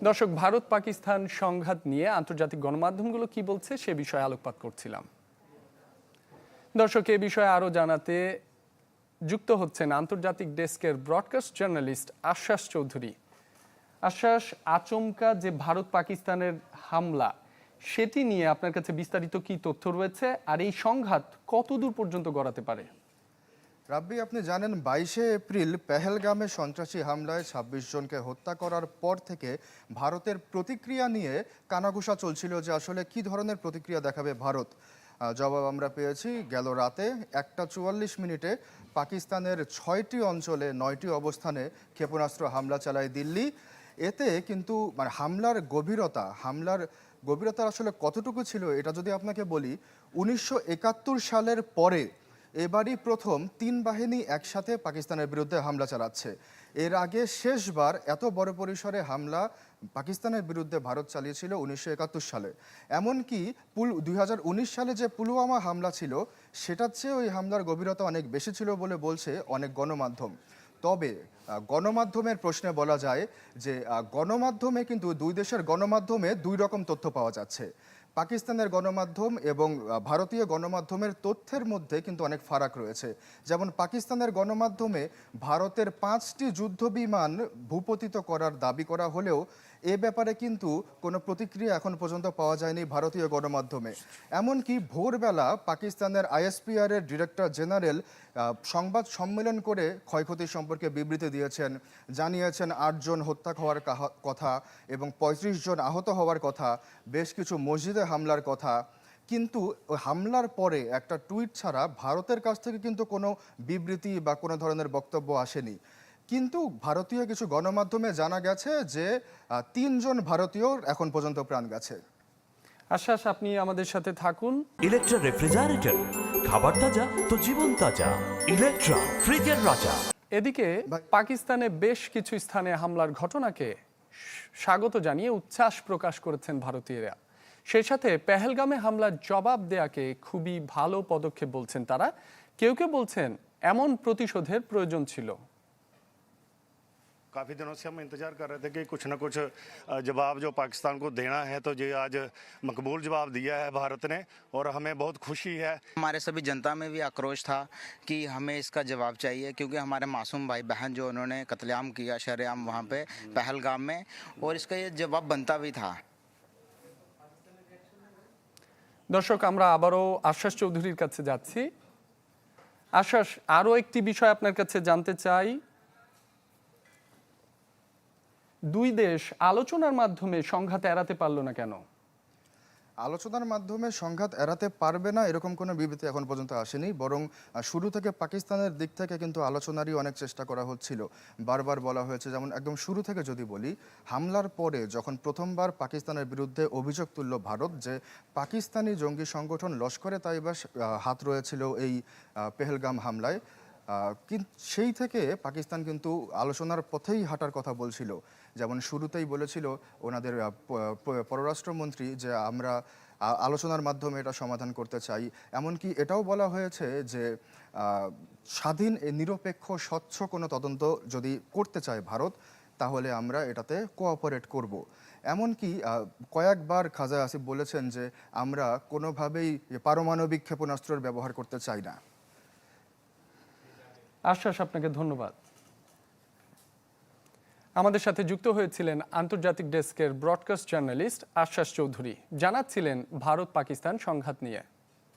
দর্শক, ভারত পাকিস্তান সংঘাত নিয়ে আন্তর্জাতিক গণমাধ্যমগুলো কি বলছে সে বিষয়ে আলোকপাত করছিলাম। দর্শক, এ বিষয়ে আরও জানাতে যুক্ত হচ্ছেন আন্তর্জাতিক ডেস্কের ব্রডকাস্ট জার্নালিস্ট আশ্বাস চৌধুরী। আশ্বাস আচমকা যে ভারত পাকিস্তানের হামলা, সেটি নিয়ে আপনার কাছে বিস্তারিত কি তথ্য রয়েছে? আর এই সংঘাত কতদূর পর্যন্ত গড়াতে পারে? রাব্বি, আপনি জানেন বাইশে এপ্রিল পেহেলগামে সন্ত্রাসী হামলায় ছাব্বিশ জনকে হত্যা করার পর থেকে ভারতের প্রতিক্রিয়া নিয়ে কানাঘুষা চলছিল যে আসলে কি ধরনের প্রতিক্রিয়া দেখাবে ভারত। জবাব আমরা পেয়েছি, গেল রাতে একটা চুয়াল্লিশ মিনিটে পাকিস্তানের ছয়টি অঞ্চলে নয়টি অবস্থানে ক্ষেপণাস্ত্র হামলা চালায় দিল্লি। এতে কিন্তু মানে হামলার গভীরতা হামলার গভীরতা আসলে কতটুকু ছিল এটা যদি আপনাকে বলি, উনিশশো একাত্তর সালের পরে এবারই প্রথম তিন বাহিনী একসাথে পাকিস্তানের বিরুদ্ধে হামলা চালাচ্ছে। এর আগে শেষবার এত বড় পরিসরে হামলা পাকিস্তানের বিরুদ্ধে ভারত চালিয়েছিল উনিশশো একাত্তর সালে। এমনকি পুল দুই হাজার উনিশ সালে যে পুলওয়ামা হামলা ছিল, সেটার চেয়ে ওই হামলার গভীরতা অনেক বেশি ছিল বলে বলছে অনেক গণমাধ্যম। তবে গণমাধ্যমের প্রশ্নে বলা যায় যে গণমাধ্যমে কিন্তু দুই দেশের গণমাধ্যমে দুই রকম তথ্য পাওয়া যাচ্ছে। পাকিস্তানের গণমাধ্যম এবং ভারতীয় গণমাধ্যমের তথ্যের মধ্যে কিন্তু অনেক ফারাক রয়েছে। যেমন পাকিস্তানের গণমাধ্যমে ভারতের পাঁচটি যুদ্ধবিমান ভূপতিত করার দাবি করা হলেও এ ব্যাপারে কিন্তু কোনো প্রতিক্রিয়া এখন পর্যন্ত পাওয়া যায়নি ভারতীয় গণমাধ্যমে। এমনকি ভোরবেলা পাকিস্তানের আইএসপিআর এর ডিরেক্টর জেনারেল সংবাদ সম্মেলন করে ক্ষয়ক্ষতি সম্পর্কে বিবৃতি দিয়েছেন, জানিয়েছেন আটজন হত্যা হওয়ার কথা এবং পঁয়ত্রিশ জন আহত হওয়ার কথা, বেশ কিছু মসজিদে হামলার কথা। কিন্তু হামলার পরে একটা টুইট ছাড়া ভারতের কাছ থেকে কিন্তু কোনো বিবৃতি বা কোনো ধরনের বক্তব্য আসেনি। কিন্তু ভারতীয় কিছু গণমাধ্যমে জানা গেছে যে তিনজন ভারতীয় এখন পর্যন্ত প্রাণ গেছে। আশ্বাস আপনি আমাদের সাথে থাকুন। ইলেকট্রা রেফ্রিজারেটর খাবার তাজা তো জীবন তাজা। ইলেকট্রা ফ্রিজের রাজা। এদিকে পাকিস্তানে বেশ কিছু স্থানে হামলার ঘটনাকে স্বাগত জানিয়ে উচ্ছ্বাস প্রকাশ করেছেন ভারতীয়রা। সেই সাথে পেহেলগামে হামলার জবাব দেয়াকে খুবই ভালো পদক্ষেপ বলছেন তারা। কেউ কেউ বলছেন এমন প্রতিশোধের প্রয়োজন ছিল। काफ़ी दिनों से हम इंतजार कर रहे थे कि कुछ ना कुछ अ, जवाब जो पाकिस्तान को देना है तो ये आज मकबूल जवाब दिया है भारत ने और हमें बहुत खुशी है हमारे सभी जनता में भी आक्रोश था कि हमें इसका जवाब चाहिए क्योंकि हमारे मासूम भाई बहन जो उन्होंने कत्लेआम किया शरेआम वहाँ पे पहलगाम में और इसका ये जवाब बनता भी था দর্শক আমরা আবারও আশ্বাস চৌধুরীর কাছে যাচ্ছি আশ্বাস আরও একটি বিষয় আপনার কাছে জানতে চাই দুই দেশ আলোচনার মাধ্যমে সংঘাত এড়াতে পারল না কেন? আলোচনার মাধ্যমে সংঘাত এড়াতে পারবে না এরকম কোনো বিবৃতি এখন পর্যন্ত আসেনি, বরং শুরু থেকে পাকিস্তানের দিক থেকে কিন্তু আলোচনারই অনেক চেষ্টা করা হচ্ছিল। বারবার বলা হয়েছে, যেমন একদম শুরু থেকে যদি বলি, হামলার পরে যখন প্রথমবার পাকিস্তানের বিরুদ্ধে অভিযোগ তুলল ভারত যে পাকিস্তানি জঙ্গি সংগঠন লস্করে তাইবাস হাত রয়েছিল এই পেহেলগাম হামলায় সেই থেকে পাকিস্তান কিন্তু আলোচনার পথেই হাঁটার কথা বলছিল। যেমন শুরুতেই বলেছিল ওনাদের পররাষ্ট্রমন্ত্রী যে আমরা আলোচনার মাধ্যমে এটা সমাধান করতে চাই। এমনকি এটাও বলা হয়েছে যে স্বাধীন নিরপেক্ষ, স্বচ্ছ কোনো তদন্ত যদি করতে চায় ভারত, তাহলে আমরা এটাতে কোঅপারেট করব। এমনকি কয়েকবার খাজা আসিফ বলেছেন যে, আমরা কোনোভাবেই পারমাণবিক ক্ষেপণাস্ত্রের ব্যবহার করতে চাই না। আশ্বাস আপনাকে ধন্যবাদ। আমাদের সাথে যুক্ত হয়েছিলেন আন্তর্জাতিক ডেস্কের ব্রডকাস্ট জার্নালিস্ট আশ্বাস চৌধুরী। জানাচ্ছিলেন ভারত পাকিস্তান সংঘাত নিয়ে।